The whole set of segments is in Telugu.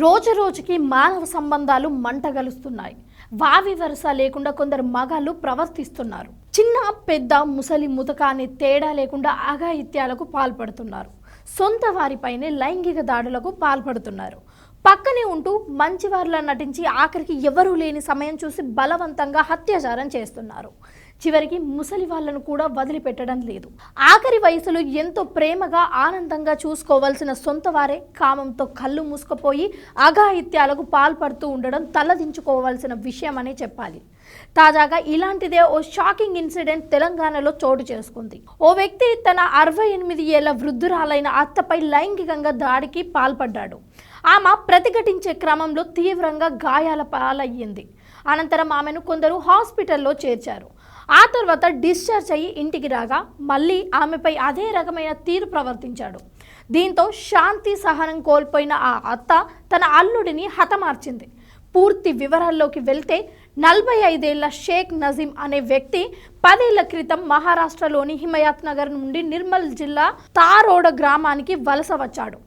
రోజు రోజుకి మానవ సంబంధాలు మంటగలుస్తున్నాయి. వావి వరుస లేకుండా కొందరు మగాళ్ళు ప్రవర్తిస్తున్నారు. చిన్న పెద్ద ముసలి ముతక అనే తేడా లేకుండా అఘాయిత్యాలకు పాల్పడుతున్నారు. సొంత వారిపైనే లైంగిక దాడులకు పాల్పడుతున్నారు. పక్కనే ఉంటూ మంచివారిలా నటించి ఆఖరికి ఎవరూ లేని సమయం చూసి బలవంతంగా అత్యాచారం చేస్తున్నారు. చివరికి ముసలి వాళ్ళను కూడా వదిలిపెట్టడం లేదు. ఆఖరి వయసులో ఎంతో ప్రేమగా ఆనందంగా చూసుకోవాల్సిన సొంత వారే కామంతో కళ్ళు మూసుకుపోయి అఘాయిత్యాలకు పాల్పడుతూ ఉండడం తలదించుకోవాల్సిన విషయం అనే చెప్పాలి. తాజాగా ఇలాంటిదే ఓ షాకింగ్ ఇన్సిడెంట్ తెలంగాణలో చోటు చేసుకుంది. ఓ వ్యక్తి తన అరవై ఎనిమిది ఏళ్ళ వృద్ధురాలైన అత్తపై లైంగికంగా దాడికి పాల్పడ్డాడు. ఆమె ప్రతిఘటించే క్రమంలో తీవ్రంగా గాయాల పాలయ్యింది. అనంతరం ఆమెను కొందరు హాస్పిటల్లో చేర్చారు. ఆ తర్వాత డిశ్చార్జ్ అయ్యి ఇంటికి రాగా మళ్ళీ ఆమెపై అదే రకమైన తీరు ప్రవర్తించాడు. దీంతో శాంతి సహనం కోల్పోయిన ఆ అత్త తన అల్లుడిని హతమార్చింది. పూర్తి వివరాల్లోకి వెళ్తే నలభై ఐదేళ్ళ షేక్ నజీం అనే వ్యక్తి పదేళ్ళ క్రితం మహారాష్ట్రలోని హిమయత్ నగర్ నుండి నిర్మల్ జిల్లా తారోడ గ్రామానికి వలస వచ్చాడు.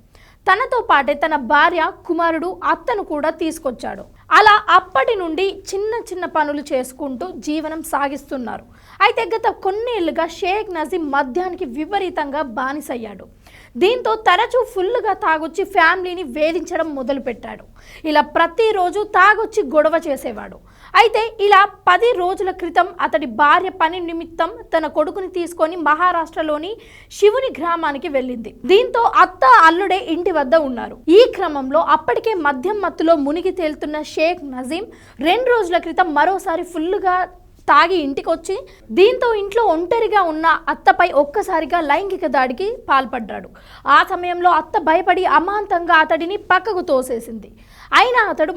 తనతో పాటే తన భార్య కుమారుడు అత్తను కూడా తీసుకొచ్చాడు. అలా అప్పటి నుండి చిన్న చిన్న పనులు చేసుకుంటూ జీవనం సాగిస్తున్నారు. అయితే గత కొన్నేళ్ళుగా షేక్ నజీం మద్యానికి విపరీతంగా బానిసయ్యాడు. దీంతో తరచూ ఫుల్గా తాగొచ్చి ఫ్యామిలీని వేధించడం మొదలుపెట్టాడు. ఇలా ప్రతిరోజు తాగొచ్చి గొడవ చేసేవాడు. అయితే ఇలా పది రోజుల క్రితం అతడి భార్య పని నిమిత్తం తన కొడుకుని తీసుకొని మహారాష్ట్రలోని శివుని గ్రామానికి వెళ్ళింది. దీంతో అత్త అల్లుడే ఇంటి వద్ద ఉన్నారు. ఈ క్రమంలో అప్పటికే మద్యం మత్తులో మునిగి తేలుతున్న షేక్ నజీం రెండు రోజుల క్రితం మరోసారి ఫుల్లుగా తాగి ఇంటికి వచ్చి దీంతో ఇంట్లో ఒంటరిగా ఉన్న అత్తపై ఒక్కసారిగా లైంగిక దాడికి పాల్పడ్డాడు. ఆ సమయంలో అత్త భయపడి అమాంతంగా అతడిని పక్కకు తోసేసింది. అయినా అతడు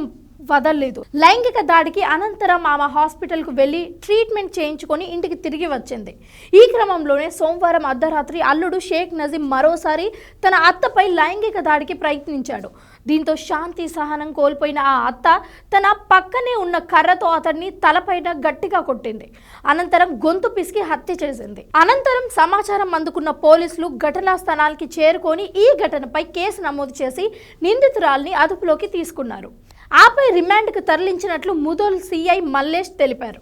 వదలలేదు. లైంగిక దాడికి అనంతరం ఆమె హాస్పిటల్కు వెళ్ళి ట్రీట్మెంట్ చేయించుకొని ఇంటికి తిరిగి వచ్చింది. ఈ క్రమంలోనే సోమవారం అర్ధరాత్రి అల్లుడు షేక్ నజీం మరోసారి తన అత్తపై లైంగిక దాడికి ప్రయత్నించాడు. దీంతో శాంతి సహనం కోల్పోయిన ఆ అత్త తన పక్కనే ఉన్న కర్రతో అతన్ని తలపైన గట్టిగా కొట్టింది. అనంతరం గొంతు పిసికి హత్య చేసింది. అనంతరం సమాచారం అందుకున్న పోలీసులు ఘటనా స్థలానికి చేరుకొని ఈ ఘటనపై కేసు నమోదు చేసి నిందితురాల్ని అదుపులోకి తీసుకున్నారు. ఆపై రిమాండ్కు తరలించినట్లు ముదోల్ సీఐ మల్లేష్ తెలిపారు.